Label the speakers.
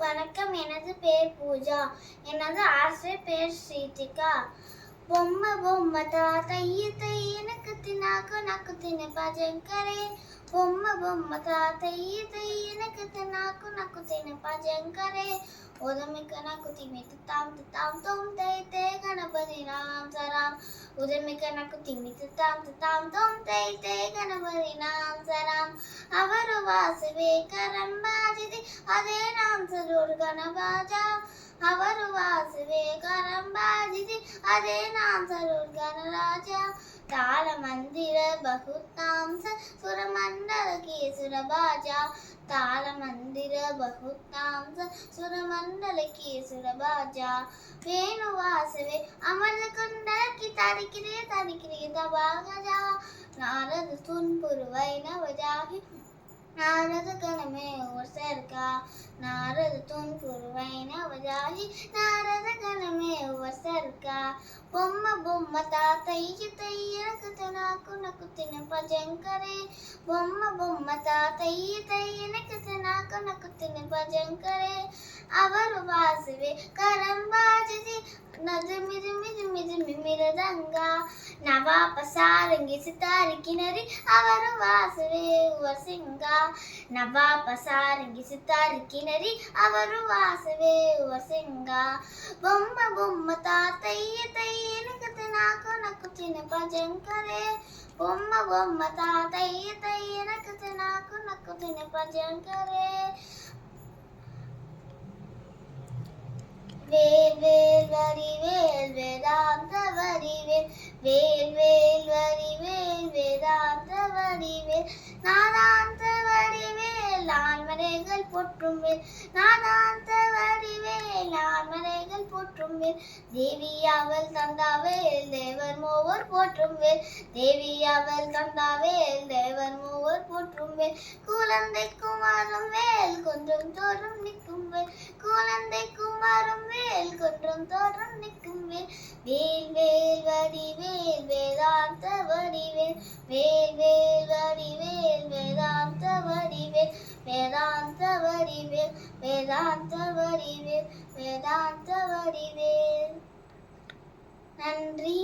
Speaker 1: வணக்கம். எனது பேர் பூஜா. எனது ஆசிரியர் பேர் ஸ்ரீதிகா. బొమ్మ బొమ్మ తాతయ్య తయ్యనకు తినాకు నాకు తినే భజంకరే బొమ్మ బొమ్మ తాతయ్య తయ్యనకు తినాకు నాకు తినే భజంకరే ఉదమిక నాకు తిమి తాం తాం తోం తైతే గణపతి రామ్ సరాం ఉదమిక నాకు తిమి తాం తాం తోం తైతే గణపతి రామ్ సరాం అవరు వాసవే కరం బాజిది అదే రామ్ సరూర్ గణబాజా ಅವರು ವಾಸುವೆ ಕರಂಬಾಜಿಸಿ ಅದೇ ನಾಂ ಸರೂರ್ ಗಣರಾಜ ತಾಳ ಮಂದಿರ ಬಹುತಾಂಸ ಸುರಮಂಡಲ ಕೇಸುರ ಬಾಜ ತಾಳ ಮಂದಿರ ಬಹುತಾಂಸ ಸುರಮಂಡಲ ಕೇಸುರ ಬಾಜ ವೇಣು ವಾಸವೆ ಅಮರ ಕುಂಡಲಕ್ಕೆ ತರಿಕಿರೆ ತರಿಕಿರೆ ದಬಾಗಜ ನಾರದ ತುನ್ಪುರು ವೈನವ ಜಾಹಿ ನಾರದ ಕಣಮೆ ಓ ಸರ್ಕಾರ నారదుతోన్ కురువైన వజాహి నారద గణమే వసర్క బొమ్మ బొమ్మ తాతయ్య తయ్యర కథ నాకు నాకు తినపజంకరే బొమ్మ బొమ్మ తాతయ్య తయ్యన కథ నాకు నాకు తినపజంకరే అవరు వాసువే కరం బాజది నజమిది మిది మిది మిమిరదంగా ಮಿಮಿರದಂಗ ನವಾಪ ಸಾರಂಗಿ ಸಿತಾರಿ ಕಿನರಿ ಅವರು ವಾಸವೆ ವಸಿಂಗ ನವಾಪ ಸಾರಂಗಿ ಸಿತಾರಿ ಕಿನರಿ ಅವರು ವಾಸವೆ ವಸಿಂಗ ಬೊಮ್ಮ ಬೊಮ್ಮ ತಾತಯ್ಯ ತಯ್ಯನ ಕತೆ ನಾಕು ನಕ್ಕು ತಿನ ಭಜಂಕರೆ ಬೊಮ್ಮ ಬೊಮ್ಮ ತಾತಯ್ಯ ತಯ್ಯನ ಕತೆ ನಾಕು ನಕ್ಕು ತಿನ வேதாந்த வரிவேல் வேல் வேல் வரிவேல் வேதாந்த வரிவேல் நானாந்த வடிவேல் நான்மறைகள் போற்றும் வேல். நானாந்த வடிவேல் நான்மறைகள் போற்றும் வேல். தேவி அவள் தந்தாவேல் தேவர் மூவர் போற்றும் வேல். தேவி அவள் தந்தாவேல் தேவர் மூவர் போற்றும் வேல். குழந்தை குமாரும் வேல் கொஞ்சம் தோறும் நிற்கும் வேல். குழந்தை குமாரும் வேல் கொஞ்சம் தோறும் நிற்கும் வேல் வடிவேல் வேதாந்த வடிவேல். வேல் வேல் வடிவேல் வேதாந்த வடிவேல். வேதாந்த வடிவேல் வேதாந்த வடிவேல் வேதாந்த வடிவேல். நன்றி.